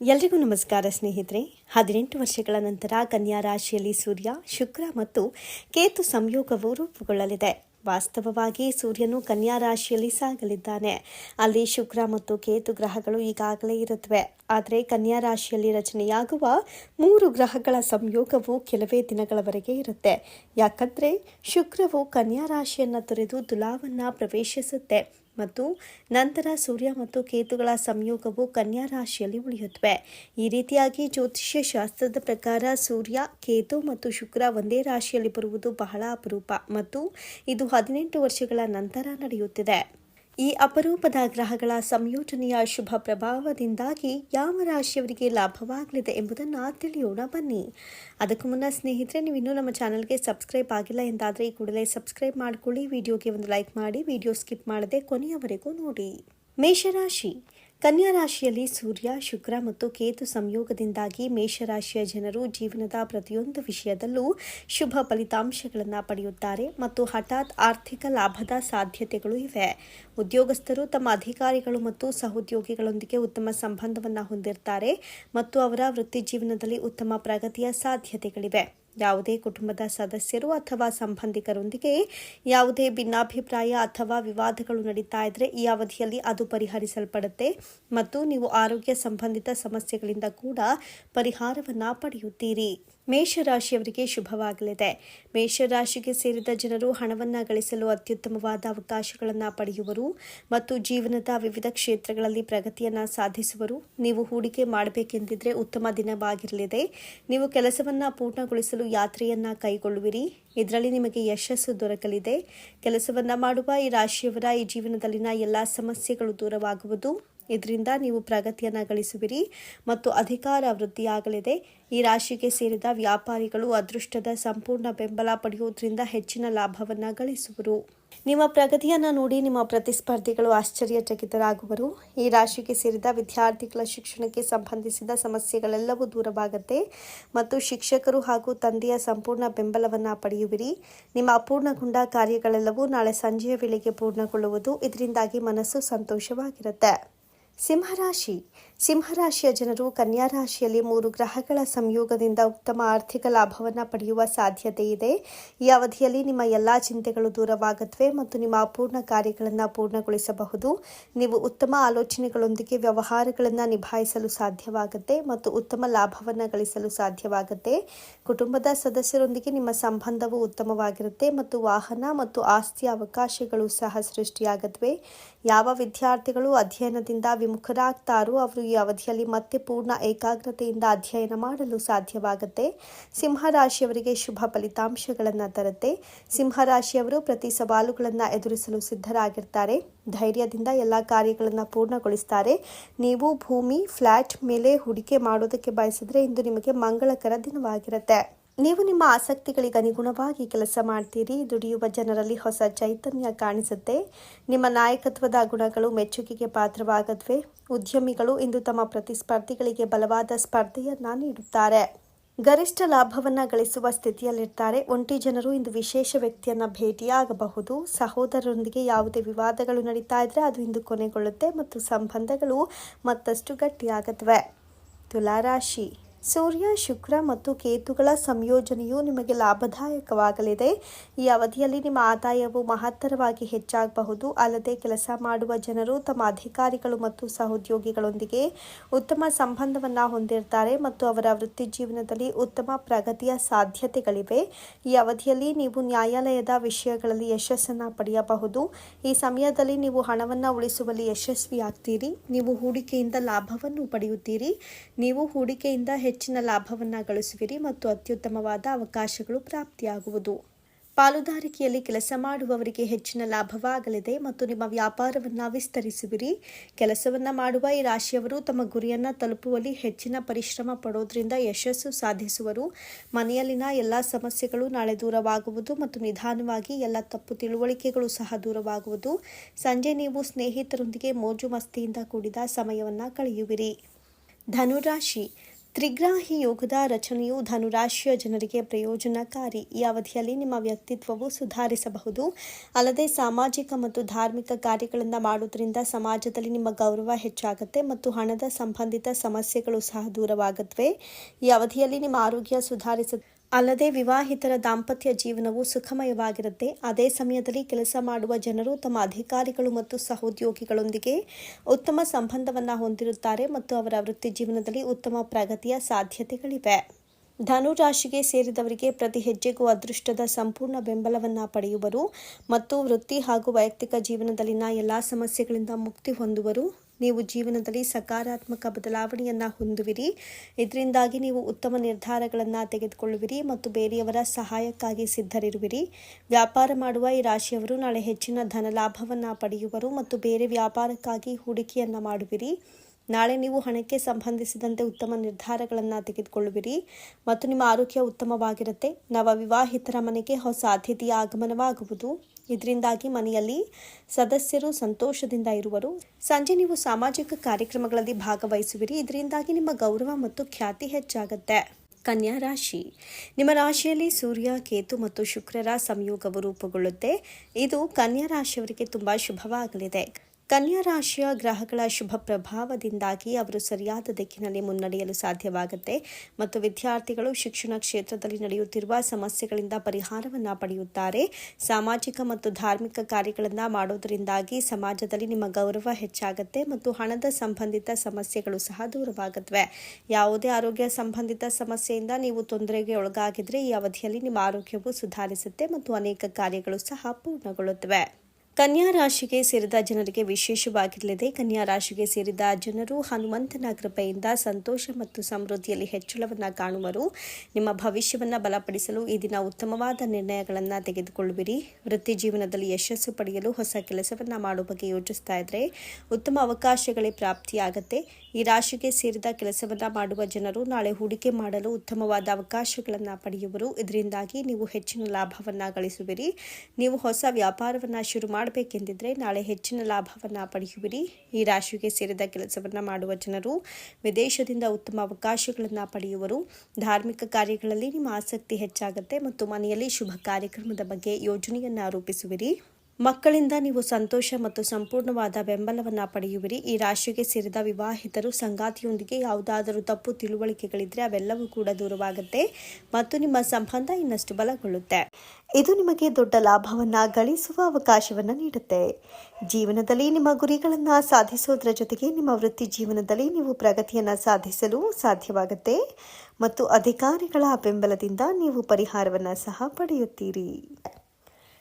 ಎಲ್ರಿಗೂ ನಮಸ್ಕಾರ ಸ್ನೇಹಿತರೆ. ಹದಿನೆಂಟು ವರ್ಷಗಳ ನಂತರ ಕನ್ಯಾ ರಾಶಿಯಲ್ಲಿ ಸೂರ್ಯ, ಶುಕ್ರ ಮತ್ತು ಕೇತು ಸಂಯೋಗವು ರೂಪುಗೊಳ್ಳಲಿದೆ. ವಾಸ್ತವವಾಗಿ ಸೂರ್ಯನು ಕನ್ಯಾ ರಾಶಿಯಲ್ಲಿ ಸಾಗಲಿದ್ದಾನೆ. ಅಲ್ಲಿ ಶುಕ್ರ ಮತ್ತು ಕೇತು ಗ್ರಹಗಳು ಈಗಾಗಲೇ ಇರುತ್ತವೆ. ಆದರೆ ಕನ್ಯಾ ರಾಶಿಯಲ್ಲಿ ರಚನೆಯಾಗುವ ಮೂರು ಗ್ರಹಗಳ ಸಂಯೋಗವು ಕೆಲವೇ ದಿನಗಳವರೆಗೆ ಇರುತ್ತೆ. ಯಾಕಂದರೆ ಶುಕ್ರವು ಕನ್ಯಾ ರಾಶಿಯನ್ನು ತೊರೆದು ತುಲಾವನ್ನ ಪ್ರವೇಶಿಸುತ್ತೆ. ಮತ್ತು ನಂತರ ಸೂರ್ಯ ಮತ್ತು ಕೇತುಗಳ ಸಂಯೋಗವು ಕನ್ಯಾ ರಾಶಿಯಲ್ಲಿ ಉಳಿಯುತ್ತವೆ. ಈ ರೀತಿಯಾಗಿ ಜ್ಯೋತಿಷ್ಯ ಶಾಸ್ತ್ರದ ಪ್ರಕಾರ ಸೂರ್ಯ, ಕೇತು ಮತ್ತು ಶುಕ್ರ ಒಂದೇ ರಾಶಿಯಲ್ಲಿ ಬರುವುದು ಬಹಳ ಅಪರೂಪ ಮತ್ತು ಇದು ಹದಿನೆಂಟು ವರ್ಷಗಳ ನಂತರ ನಡೆಯುತ್ತಿದೆ. ಈ ಅಪರೂಪದ ಗ್ರಹಗಳ ಸಂಯೋಜನೆಯ ಶುಭ ಪ್ರಭಾವದಿಂದಾಗಿ ಯಾವ ರಾಶಿಯವರಿಗೆ ಲಾಭವಾಗಲಿದೆ ಎಂಬುದನ್ನು ತಿಳಿಯೋಣ ಬನ್ನಿ. ಅದಕ್ಕೂ ಮುನ್ನ ಸ್ನೇಹಿತರೆ ನೀವು ಇನ್ನೂ ನಮ್ಮ ಚಾನಲ್ಗೆ ಸಬ್ಸ್ಕ್ರೈಬ್ ಆಗಿಲ್ಲ ಎಂದಾದರೆ ಈ ಕೂಡಲೇ ಸಬ್ಸ್ಕ್ರೈಬ್ ಮಾಡಿಕೊಳ್ಳಿ. ವಿಡಿಯೋಗೆ ಒಂದು ಲೈಕ್ ಮಾಡಿ, ವಿಡಿಯೋ ಸ್ಕಿಪ್ ಮಾಡದೆ ಕೊನೆಯವರೆಗೂ ನೋಡಿ. ಮೇಷರಾಶಿ. ಕನ್ಯಾ ರಾಶಿಯಲ್ಲಿ ಸೂರ್ಯ, ಶುಕ್ರ ಮತ್ತು ಕೇತು ಸಂಯೋಗದಿಂದಾಗಿ ಮೇಷರಾಶಿಯ ಜನರು ಜೀವನದ ಪ್ರತಿಯೊಂದು ವಿಷಯದಲ್ಲೂ ಶುಭ ಫಲಿತಾಂಶಗಳನ್ನು ಪಡೆಯುತ್ತಾರೆ ಮತ್ತು ಹಠಾತ್ ಆರ್ಥಿಕ ಲಾಭದ ಸಾಧ್ಯತೆಗಳು ಇವೆ. ಉದ್ಯೋಗಸ್ಥರು ತಮ್ಮ ಅಧಿಕಾರಿಗಳು ಮತ್ತು ಸಹೋದ್ಯೋಗಿಗಳೊಂದಿಗೆ ಉತ್ತಮ ಸಂಬಂಧವನ್ನು ಹೊಂದಿರ್ತಾರೆ ಮತ್ತು ಅವರ ವೃತ್ತಿ ಜೀವನದಲ್ಲಿ ಉತ್ತಮ ಪ್ರಗತಿಯ ಸಾಧ್ಯತೆಗಳಿವೆ. ಯಾವುದೇ ಕುಟುಂಬದ ಸದಸ್ಯರು ಅಥವಾ ಸಂಬಂಧಿಕರೊಂದಿಗೆ ಯಾವುದೇ ಭಿನ್ನಾಭಿಪ್ರಾಯ ಅಥವಾ ವಿವಾದಗಳು ನಡೀತಾ ಇದ್ರೆ ಈ ಅವಧಿಯಲ್ಲಿ ಅದು ಪರಿಹರಿಸಲ್ಪಡುತ್ತೆ ಮತ್ತು ನೀವು ಆರೋಗ್ಯ ಸಂಬಂಧಿತ ಸಮಸ್ಯೆಗಳಿಂದ ಕೂಡ ಪರಿಹಾರವನ್ನ ಪಡೆಯುತ್ತೀರಿ. ಮೇಷರಾಶಿಯವರಿಗೆ ಶುಭವಾಗಲಿದೆ. ಮೇಷರಾಶಿಗೆ ಸೇರಿದ ಜನರು ಹಣವನ್ನು ಗಳಿಸಲು ಅತ್ಯುತ್ತಮವಾದ ಅವಕಾಶಗಳನ್ನು ಪಡೆಯುವರು ಮತ್ತು ಜೀವನದ ವಿವಿಧ ಕ್ಷೇತ್ರಗಳಲ್ಲಿ ಪ್ರಗತಿಯನ್ನು ಸಾಧಿಸುವರು. ನೀವು ಹೂಡಿಕೆ ಮಾಡಬೇಕೆಂದಿದ್ರೆ ಉತ್ತಮ ದಿನವಾಗಿರಲಿದೆ. ನೀವು ಕೆಲಸವನ್ನು ಪೂರ್ಣಗೊಳಿಸಲು ಯಾತ್ರೆಯನ್ನು ಕೈಗೊಳ್ಳುವಿರಿ. ಇದರಲ್ಲಿ ನಿಮಗೆ ಯಶಸ್ಸು ದೊರಕಲಿದೆ. ಕೆಲಸವನ್ನು ಮಾಡುವ ಈ ರಾಶಿಯವರ ಈ ಜೀವನದಲ್ಲಿನ ಎಲ್ಲ ಸಮಸ್ಯೆಗಳು ದೂರವಾಗುವುದು. ಇದರಿಂದ ನೀವು ಪ್ರಗತಿಯನ್ನು ಗಳಿಸುವಿರಿ ಮತ್ತು ಅಧಿಕಾರ ವೃದ್ಧಿಯಾಗಲಿದೆ. ಈ ರಾಶಿಗೆ ಸೇರಿದ ವ್ಯಾಪಾರಿಗಳು ಅದೃಷ್ಟದ ಸಂಪೂರ್ಣ ಬೆಂಬಲ ಪಡೆಯುವುದರಿಂದ ಹೆಚ್ಚಿನ ಲಾಭವನ್ನು ಗಳಿಸುವರು. ನಿಮ್ಮ ಪ್ರಗತಿಯನ್ನು ನೋಡಿ ನಿಮ್ಮ ಪ್ರತಿಸ್ಪರ್ಧಿಗಳು ಆಶ್ಚರ್ಯಚಕಿತರಾಗುವರು. ಈ ರಾಶಿಗೆ ಸೇರಿದ ವಿದ್ಯಾರ್ಥಿಗಳ ಶಿಕ್ಷಣಕ್ಕೆ ಸಂಬಂಧಿಸಿದ ಸಮಸ್ಯೆಗಳೆಲ್ಲವೂ ದೂರವಾಗುತ್ತೆ ಮತ್ತು ಶಿಕ್ಷಕರು ಹಾಗೂ ತಂದೆಯ ಸಂಪೂರ್ಣ ಬೆಂಬಲವನ್ನು ಪಡೆಯುವಿರಿ. ನಿಮ್ಮ ಅಪೂರ್ಣಗೊಂಡ ಕಾರ್ಯಗಳೆಲ್ಲವೂ ನಾಳೆ ಸಂಜೆಯ ವೇಳೆಗೆ ಪೂರ್ಣಗೊಳ್ಳುವುದು. ಇದರಿಂದಾಗಿ ಮನಸ್ಸು ಸಂತೋಷವಾಗಿರುತ್ತೆ. సింహరాశి ಸಿಂಹರಾಶಿಯ ಜನರು ಕನ್ಯಾ ರಾಶಿಯಲ್ಲಿ ಮೂರು ಗ್ರಹಗಳ ಸಂಯೋಗದಿಂದ ಉತ್ತಮ ಆರ್ಥಿಕ ಲಾಭವನ್ನು ಪಡೆಯುವ ಸಾಧ್ಯತೆ ಇದೆ. ಈ ಅವಧಿಯಲ್ಲಿ ನಿಮ್ಮ ಎಲ್ಲ ಚಿಂತೆಗಳು ದೂರವಾಗತ್ವೆ ಮತ್ತು ನಿಮ್ಮ ಅಪೂರ್ಣ ಕಾರ್ಯಗಳನ್ನು ಪೂರ್ಣಗೊಳಿಸಬಹುದು. ನೀವು ಉತ್ತಮ ಆಲೋಚನೆಗಳೊಂದಿಗೆ ವ್ಯವಹಾರಗಳನ್ನು ನಿಭಾಯಿಸಲು ಸಾಧ್ಯವಾಗುತ್ತೆ ಮತ್ತು ಉತ್ತಮ ಲಾಭವನ್ನು ಗಳಿಸಲು ಸಾಧ್ಯವಾಗುತ್ತೆ. ಕುಟುಂಬದ ಸದಸ್ಯರೊಂದಿಗೆ ನಿಮ್ಮ ಸಂಬಂಧವು ಉತ್ತಮವಾಗಿರುತ್ತೆ ಮತ್ತು ವಾಹನ ಮತ್ತು ಆಸ್ತಿಯ ಅವಕಾಶಗಳು ಸಹ ಸೃಷ್ಟಿಯಾಗತ್ವೆ. ಯಾವ ವಿದ್ಯಾರ್ಥಿಗಳು ಅಧ್ಯಯನದಿಂದ ವಿಮುಖರಾಗ್ತಾರೋ, ಅವರು ಈ ಅವಧಿಯಲ್ಲಿ ಮತ್ತೆ ಪೂರ್ಣ ಏಕಾಗ್ರತೆಯಿಂದ ಅಧ್ಯಯನ ಮಾಡಲು ಸಾಧ್ಯವಾಗುತ್ತೆ. ಸಿಂಹರಾಶಿಯವರಿಗೆ ಶುಭ ಫಲಿತಾಂಶಗಳನ್ನು ತರುತ್ತೆ. ಸಿಂಹರಾಶಿಯವರು ಪ್ರತಿ ಸವಾಲುಗಳನ್ನು ಎದುರಿಸಲು ಸಿದ್ಧರಾಗಿರ್ತಾರೆ. ಧೈರ್ಯದಿಂದ ಎಲ್ಲ ಕಾರ್ಯಗಳನ್ನು ಪೂರ್ಣಗೊಳಿಸ್ತಾರೆ. ನೀವು ಭೂಮಿ, ಫ್ಲಾಟ್ ಮೇಲೆ ಹೂಡಿಕೆ ಮಾಡೋದಕ್ಕೆ ಬಯಸಿದ್ರೆ ಇಂದು ನಿಮಗೆ ಮಂಗಳಕರ ದಿನವಾಗಿರುತ್ತೆ. ನೀವು ನಿಮ್ಮ ಆಸಕ್ತಿಗಳಿಗೆ ಅನುಗುಣವಾಗಿ ಕೆಲಸ ಮಾಡ್ತೀರಿ, ದುಡಿಯುವ ಜನರಲ್ಲಿ ಹೊಸ ಚೈತನ್ಯ ಕಾಣಿಸುತ್ತೆ. ನಿಮ್ಮ ನಾಯಕತ್ವದ ಗುಣಗಳು ಮೆಚ್ಚುಗೆಗೆ ಪಾತ್ರವಾಗತ್ವೆ ಉದ್ಯಮಿಗಳು ಇಂದು ತಮ್ಮ ಪ್ರತಿಸ್ಪರ್ಧಿಗಳಿಗೆ ಬಲವಾದ ಸ್ಪರ್ಧೆಯನ್ನ ನೀಡುತ್ತಾರೆ. ಗರಿಷ್ಠ ಲಾಭವನ್ನು ಗಳಿಸುವ ಸ್ಥಿತಿಯಲ್ಲಿರ್ತಾರೆ. ಒಂಟಿ ಜನರು ಇಂದು ವಿಶೇಷ ವ್ಯಕ್ತಿಯನ್ನು ಭೇಟಿಯಾಗಬಹುದು. ಸಹೋದರರೊಂದಿಗೆ ಯಾವುದೇ ವಿವಾದಗಳು ನಡೀತಾ ಇದ್ರೆ ಅದು ಇಂದು ಕೊನೆಗೊಳ್ಳುತ್ತೆ ಮತ್ತು ಸಂಬಂಧಗಳು ಮತ್ತಷ್ಟು ಗಟ್ಟಿಯಾಗತ್ವೆ ತುಲಾರಾಶಿ. ಸೂರ್ಯ, ಶುಕ್ರ ಮತ್ತು ಕೇತುಗಳ ಸಂಯೋಜನೆಯು ನಿಮಗೆ ಲಾಭದಾಯಕವಾಗಲಿದೆ. ಈ ಅವಧಿಯಲ್ಲಿ ನಿಮ್ಮ ಆದಾಯವು ಮಹತ್ತರವಾಗಿ ಹೆಚ್ಚಾಗಬಹುದು. ಅಲ್ಲದೆ ಕೆಲಸ ಮಾಡುವ ಜನರು ತಮ್ಮ ಅಧಿಕಾರಿಗಳು ಮತ್ತು ಸಹೋದ್ಯೋಗಿಗಳೊಂದಿಗೆ ಉತ್ತಮ ಸಂಬಂಧವನ್ನು ಹೊಂದಿರ್ತಾರೆ ಮತ್ತು ಅವರ ವೃತ್ತಿ ಜೀವನದಲ್ಲಿ ಉತ್ತಮ ಪ್ರಗತಿಯ ಸಾಧ್ಯತೆಗಳಿವೆ. ಈ ಅವಧಿಯಲ್ಲಿ ನೀವು ನ್ಯಾಯಾಲಯದ ವಿಷಯಗಳಲ್ಲಿ ಯಶಸ್ಸನ್ನು ಪಡೆಯಬಹುದು. ಈ ಸಮಯದಲ್ಲಿ ನೀವು ಹಣವನ್ನು ಉಳಿಸುವಲ್ಲಿ ಯಶಸ್ವಿಯಾಗ್ತೀರಿ. ನೀವು ಹೂಡಿಕೆಯಿಂದ ಲಾಭವನ್ನು ಪಡೆಯುತ್ತೀರಿ. ನೀವು ಹೂಡಿಕೆಯಿಂದ ಹೆಚ್ಚಿನ ಲಾಭವನ್ನು ಗಳಿಸುವಿರಿ ಮತ್ತು ಅತ್ಯುತ್ತಮವಾದ ಅವಕಾಶಗಳು ಪ್ರಾಪ್ತಿಯಾಗುವುದು. ಪಾಲುದಾರಿಕೆಯಲ್ಲಿ ಕೆಲಸ ಮಾಡುವವರಿಗೆ ಹೆಚ್ಚಿನ ಲಾಭವಾಗಲಿದೆ ಮತ್ತು ನಿಮ್ಮ ವ್ಯಾಪಾರವನ್ನು ವಿಸ್ತರಿಸುವಿರಿ. ಕೆಲಸವನ್ನು ಮಾಡುವ ಈ ರಾಶಿಯವರು ತಮ್ಮ ಗುರಿಯನ್ನು ತಲುಪುವಲ್ಲಿ ಹೆಚ್ಚಿನ ಪರಿಶ್ರಮ ಪಡೋದ್ರಿಂದ ಯಶಸ್ಸು ಸಾಧಿಸುವರು. ಮನೆಯಲ್ಲಿನ ಎಲ್ಲ ಸಮಸ್ಯೆಗಳು ನಾಳೆ ದೂರವಾಗುವುದು ಮತ್ತು ನಿಧಾನವಾಗಿ ಎಲ್ಲ ತಪ್ಪು ತಿಳುವಳಿಕೆಗಳು ಸಹ ದೂರವಾಗುವುದು. ಸಂಜೆ ನೀವು ಸ್ನೇಹಿತರೊಂದಿಗೆ ಮೋಜು ಮಸ್ತಿಯಿಂದ ಕೂಡಿದ ಸಮಯವನ್ನು ಕಳೆಯುವಿರಿ. ಧನುರಾಶಿ ತ್ರಿಗ್ರಾಹಿ ಯೋಗದ ರಚನೆಯು ಧನುರಾಶಿಯ ಜನರಿಗೆ ಪ್ರಯೋಜನಕಾರಿ. ಈ ಅವಧಿಯಲ್ಲಿ ನಿಮ್ಮ ವ್ಯಕ್ತಿತ್ವವು ಸುಧಾರಿಸಬಹುದು. ಅಲ್ಲದೆ ಸಾಮಾಜಿಕ ಮತ್ತು ಧಾರ್ಮಿಕ ಕಾರ್ಯಗಳನ್ನು ಮಾಡುವುದರಿಂದ ಸಮಾಜದಲ್ಲಿ ನಿಮ್ಮ ಗೌರವ ಹೆಚ್ಚಾಗುತ್ತೆ ಮತ್ತು ಹಣದ ಸಂಬಂಧಿತ ಸಮಸ್ಯೆಗಳು ಸಹ ದೂರವಾಗುತ್ತವೆ ಈ ಅವಧಿಯಲ್ಲಿ ನಿಮ್ಮ ಆರೋಗ್ಯ ಸುಧಾರಿಸ ಅಲ್ಲದೆ ವಿವಾಹಿತರ ದಾಂಪತ್ಯ ಜೀವನವು ಸುಖಮಯವಾಗಿರುತ್ತೆ ಅದೇ ಸಮಯದಲ್ಲಿ ಕೆಲಸ ಮಾಡುವ ಜನರು ತಮ್ಮ ಅಧಿಕಾರಿಗಳು ಮತ್ತು ಸಹೋದ್ಯೋಗಿಗಳೊಂದಿಗೆ ಉತ್ತಮ ಸಂಬಂಧವನ್ನು ಹೊಂದಿರುತ್ತಾರೆ ಮತ್ತು ಅವರ ವೃತ್ತಿ ಜೀವನದಲ್ಲಿ ಉತ್ತಮ ಪ್ರಗತಿಯ ಸಾಧ್ಯತೆಗಳಿವೆ. ಧನು ರಾಶಿಗೆ ಸೇರಿದವರಿಗೆ ಪ್ರತಿ ಹೆಜ್ಜೆಗೂ ಅದೃಷ್ಟದ ಸಂಪೂರ್ಣ ಬೆಂಬಲವನ್ನು ಪಡೆಯುವರು ಮತ್ತು ವೃತ್ತಿ ಹಾಗೂ ವೈಯಕ್ತಿಕ ಜೀವನದಲ್ಲಿನ ಎಲ್ಲ ಸಮಸ್ಯೆಗಳಿಂದ ಮುಕ್ತಿ ಹೊಂದುವರು. ನೀವು ಜೀವನದಲ್ಲಿ ಸಕಾರಾತ್ಮಕ ಬದಲಾವಣೆಯನ್ನು ಹೊಂದುವಿರಿ. ಇದರಿಂದಾಗಿ ನೀವು ಉತ್ತಮ ನಿರ್ಧಾರಗಳನ್ನು ತೆಗೆದುಕೊಳ್ಳುವಿರಿ ಮತ್ತು ಬೇರೆಯವರ ಸಹಾಯಕ್ಕಾಗಿ ಸಿದ್ಧರಿರುವಿರಿ. ವ್ಯಾಪಾರ ಮಾಡುವ ಈ ರಾಶಿಯವರು ನಾಳೆ ಹೆಚ್ಚಿನ ಧನ ಲಾಭವನ್ನು ಪಡೆಯುವರು ಮತ್ತು ಬೇರೆ ವ್ಯಾಪಾರಕ್ಕಾಗಿ ಹೂಡಿಕೆಯನ್ನು ಮಾಡುವಿರಿ. ನಾಳೆ ನೀವು ಹಣಕ್ಕೆ ಸಂಬಂಧಿಸಿದಂತೆ ಉತ್ತಮ ನಿರ್ಧಾರಗಳನ್ನು ತೆಗೆದುಕೊಳ್ಳುವಿರಿ ಮತ್ತು ನಿಮ್ಮ ಆರೋಗ್ಯ ಉತ್ತಮವಾಗಿರುತ್ತೆ. ನವ ವಿವಾಹಿತರ ಮನೆಗೆ ಹೊಸ ಅತಿಥಿಯ ಆಗಮನವಾಗುವುದು. ಇದರಿಂದಾಗಿ ಮನೆಯಲ್ಲಿ ಸದಸ್ಯರು ಸಂತೋಷದಿಂದ ಇರುವರು. ಸಂಜೆ ನೀವು ಸಾಮಾಜಿಕ ಕಾರ್ಯಕ್ರಮಗಳಲ್ಲಿ ಭಾಗವಹಿಸುವಿರಿ. ಇದರಿಂದಾಗಿ ನಿಮ್ಮ ಗೌರವ ಮತ್ತು ಖ್ಯಾತಿ ಹೆಚ್ಚಾಗುತ್ತೆ. ಕನ್ಯಾ ರಾಶಿ. ನಿಮ್ಮ ರಾಶಿಯಲ್ಲಿ ಸೂರ್ಯ, ಕೇತು ಮತ್ತು ಶುಕ್ರರ ಸಂಯೋಗವು ರೂಪುಗೊಳ್ಳುತ್ತೆ. ಇದು ಕನ್ಯಾ ರಾಶಿಯವರಿಗೆ ತುಂಬಾ ಶುಭವಾಗಲಿದೆ. ಕನ್ಯಾ ರಾಶಿಯ ಗ್ರಹಗಳ ಶುಭ ಪ್ರಭಾವದಿಂದಾಗಿ ಅವರು ಸರಿಯಾದ ದಿಕ್ಕಿನಲ್ಲಿ ಮುನ್ನಡೆಯಲು ಸಾಧ್ಯವಾಗುತ್ತೆ ಮತ್ತು ವಿದ್ಯಾರ್ಥಿಗಳು ಶಿಕ್ಷಣ ಕ್ಷೇತ್ರದಲ್ಲಿ ನಡೆಯುತ್ತಿರುವ ಸಮಸ್ಯೆಗಳಿಂದ ಪರಿಹಾರವನ್ನು ಪಡೆಯುತ್ತಾರೆ. ಸಾಮಾಜಿಕ ಮತ್ತು ಧಾರ್ಮಿಕ ಕಾರ್ಯಗಳನ್ನು ಮಾಡೋದರಿಂದಾಗಿ ಸಮಾಜದಲ್ಲಿ ನಿಮ್ಮ ಗೌರವ ಹೆಚ್ಚಾಗುತ್ತೆ ಮತ್ತು ಹಣದ ಸಂಬಂಧಿತ ಸಮಸ್ಯೆಗಳು ಸಹ ದೂರವಾಗುತ್ತವೆ ಯಾವುದೇ ಆರೋಗ್ಯ ಸಂಬಂಧಿತ ಸಮಸ್ಯೆಯಿಂದ ನೀವು ತೊಂದರೆಗೆ ಒಳಗಾಗಿದ್ರೆ ಈ ಅವಧಿಯಲ್ಲಿ ನಿಮ್ಮ ಆರೋಗ್ಯವು ಸುಧಾರಿಸುತ್ತೆ ಮತ್ತು ಅನೇಕ ಕಾರ್ಯಗಳು ಸಹ ಪೂರ್ಣಗೊಳ್ಳುತ್ತವೆ. ಕನ್ಯಾ ರಾಶಿಗೆ ಸೇರಿದ ಜನರಿಗೆ ವಿಶೇಷವಾಗಿರಲಿದೆ. ಕನ್ಯಾ ರಾಶಿಗೆ ಸೇರಿದ ಜನರು ಹನುಮಂತನ ಕೃಪೆಯಿಂದ ಸಂತೋಷ ಮತ್ತು ಸಮೃದ್ಧಿಯಲ್ಲಿ ಹೆಚ್ಚಳವನ್ನು ಕಾಣುವರು. ನಿಮ್ಮ ಭವಿಷ್ಯವನ್ನು ಬಲಪಡಿಸಲು ಈ ದಿನ ಉತ್ತಮವಾದ ನಿರ್ಣಯಗಳನ್ನು ತೆಗೆದುಕೊಳ್ಳುವಿರಿ. ವೃತ್ತಿ ಜೀವನದಲ್ಲಿ ಯಶಸ್ಸು ಪಡೆಯಲು ಹೊಸ ಕೆಲಸವನ್ನು ಮಾಡುವ ಬಗ್ಗೆ ಯೋಚಿಸ್ತಾ ಇದ್ರೆ ಉತ್ತಮ ಅವಕಾಶಗಳೇ ಪ್ರಾಪ್ತಿಯಾಗತ್ತೆ. ಈ ರಾಶಿಗೆ ಸೇರಿದ ಕೆಲಸವನ್ನು ಮಾಡುವ ಜನರು ನಾಳೆ ಹೂಡಿಕೆ ಮಾಡಲು ಉತ್ತಮವಾದ ಅವಕಾಶಗಳನ್ನು ಪಡೆಯುವರು. ಇದರಿಂದಾಗಿ ನೀವು ಹೆಚ್ಚಿನ ಲಾಭವನ್ನು ಗಳಿಸುವಿರಿ. ನೀವು ಹೊಸ ವ್ಯಾಪಾರವನ್ನು ಶುರು ಮಾಡಬೇಕೆಂದಿದ್ರೆ ನಾಳೆ ಹೆಚ್ಚಿನ ಲಾಭವನ್ನು ಪಡೆಯುವಿರಿ. ಈ ರಾಶಿಗೆ ಸೇರಿದ ಕೆಲಸವನ್ನು ಮಾಡುವ ಜನರು ವಿದೇಶದಿಂದ ಉತ್ತಮ ಅವಕಾಶಗಳನ್ನು ಪಡೆಯುವರು. ಧಾರ್ಮಿಕ ಕಾರ್ಯಗಳಲ್ಲಿ ನಿಮ್ಮ ಆಸಕ್ತಿ ಹೆಚ್ಚಾಗುತ್ತೆ ಮತ್ತು ಮನೆಯಲ್ಲಿ ಶುಭ ಕಾರ್ಯಕ್ರಮದ ಬಗ್ಗೆ ಯೋಜನೆಯನ್ನು ರೂಪಿಸುವಿರಿ. ಮಕ್ಕಳಿಂದ ನೀವು ಸಂತೋಷ ಮತ್ತು ಸಂಪೂರ್ಣವಾದ ಬೆಂಬಲವನ್ನು ಪಡೆಯುವಿರಿ. ಈ ರಾಶಿಗೆ ಸೇರಿದ ವಿವಾಹಿತರು ಸಂಗಾತಿಯೊಂದಿಗೆ ಯಾವುದಾದರೂ ತಪ್ಪು ತಿಳುವಳಿಕೆಗಳಿದ್ರೆ ಅವೆಲ್ಲವೂ ಕೂಡ ದೂರವಾಗುತ್ತೆ ಮತ್ತು ನಿಮ್ಮ ಸಂಬಂಧ ಇನ್ನಷ್ಟು ಬಲಗೊಳ್ಳುತ್ತೆ. ಇದು ನಿಮಗೆ ದೊಡ್ಡ ಲಾಭವನ್ನು, ಗಳಿಸುವ ಅವಕಾಶವನ್ನು ನೀಡುತ್ತೆ. ಜೀವನದಲ್ಲಿ ನಿಮ್ಮ ಗುರಿಗಳನ್ನು ಸಾಧಿಸೋದ್ರ ಜೊತೆಗೆ ನಿಮ್ಮ ವೃತ್ತಿ ಜೀವನದಲ್ಲಿ ನೀವು ಪ್ರಗತಿಯನ್ನು ಸಾಧಿಸಲು ಸಾಧ್ಯವಾಗುತ್ತೆ ಮತ್ತು ಅಧಿಕಾರಿಗಳ ಬೆಂಬಲದಿಂದ ನೀವು ಪರಿಹಾರವನ್ನು ಸಹ ಪಡೆಯುತ್ತೀರಿ.